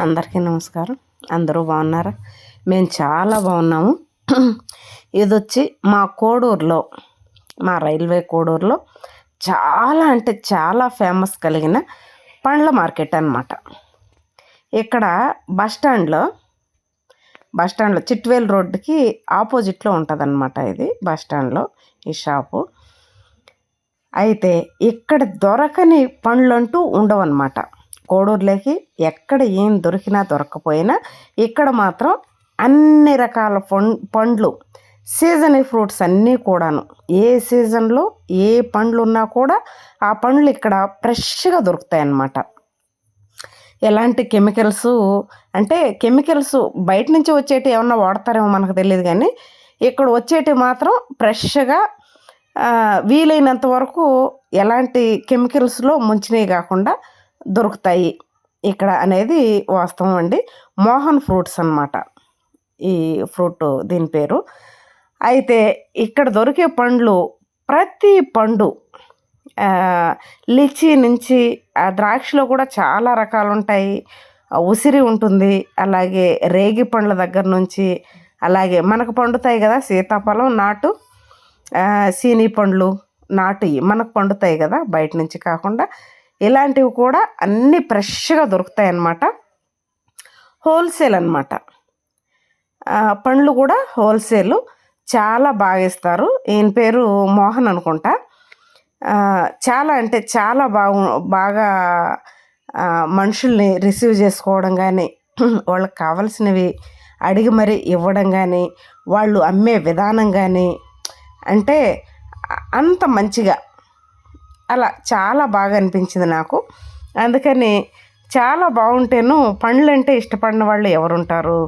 అందరికీ నమస్కారం. అందరూ బాగున్నారా? మేము చాలా బాగున్నాము. ఇది వచ్చి మా కోడూరులో మా రైల్వే కోడూరులో చాలా అంటే చాలా ఫేమస్ కలిగిన పండ్ల మార్కెట్ అనమాట ఇక్కడ బస్ స్టాండ్లో బస్ స్టాండ్లో చిట్వేల్ రోడ్డుకి ఆపోజిట్లో ఉంటుందన్నమాట ఇది బస్ స్టాండ్లో ఈ షాపు. అయితే ఇక్కడ దొరకని పండ్లు అంటూ ఉండవన్నమాట. కోడూరులోకి ఎక్కడ ఏం దొరికినా దొరకపోయినా ఇక్కడ మాత్రం అన్ని రకాల పండ్లు సీజన్ ఫ్రూట్స్ అన్నీ కూడాను. ఏ సీజన్లో ఏ పండ్లు ఉన్నా కూడా ఆ పండ్లు ఇక్కడ ఫ్రెష్గా దొరుకుతాయి అన్నమాట ఎలాంటి కెమికల్స్ అంటే కెమికల్స్ బయట నుంచి వచ్చేటి ఏమన్నా వాడతారేమో మనకు తెలియదు కానీ ఇక్కడ వచ్చేటి మాత్రం ఫ్రెష్గా వీలైనంత వరకు ఎలాంటి కెమికల్స్లో ముంచినవి కాకుండా దొరుకుతాయి. ఇక్కడ అనేది వాస్తవం అండి. మోహన్ ఫ్రూట్స్ అనమాట ఈ ఫ్రూట్ దీని పేరు. అయితే ఇక్కడ దొరికే పండ్లు ప్రతి పండు లిచీ నుంచి ఆ ద్రాక్షలో కూడా చాలా రకాలు ఉంటాయి ఉసిరి ఉంటుంది అలాగే రేగి పండ్ల దగ్గర నుంచి అలాగే మనకు పండుతాయి కదా సీతాఫలం నాటు సీని పండ్లు నాటు మనకు పండుతాయి కదా బయట నుంచి కాకుండా. ఇలాంటివి కూడా అన్నీ ఫ్రెష్గా దొరుకుతాయి అన్నమాట. హోల్సేల్ అనమాట పండ్లు కూడా హోల్సేల్. చాలా బాగా ఇస్తారు. ఈయన పేరు మోహన్ అనుకుంటా. చాలా అంటే చాలా బాగు బాగా మనుషుల్ని రిసీవ్ చేసుకోవడం కానీ వాళ్ళకి కావాల్సినవి అడిగి మరీ ఇవ్వడం కానీ వాళ్ళు అమ్మే విధానం కానీ అంటే అంత మంచిగా అలా చాలా బాగా అనిపించింది నాకు. అందుకని చాలా బాగుంటేను పండ్లు అంటే ఇష్టపడిన వాళ్ళు ఎవరుంటారు?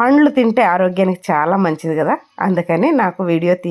పండ్లు తింటే ఆరోగ్యానికి చాలా మంచిది కదా. అందుకని నాకు వీడియో తీ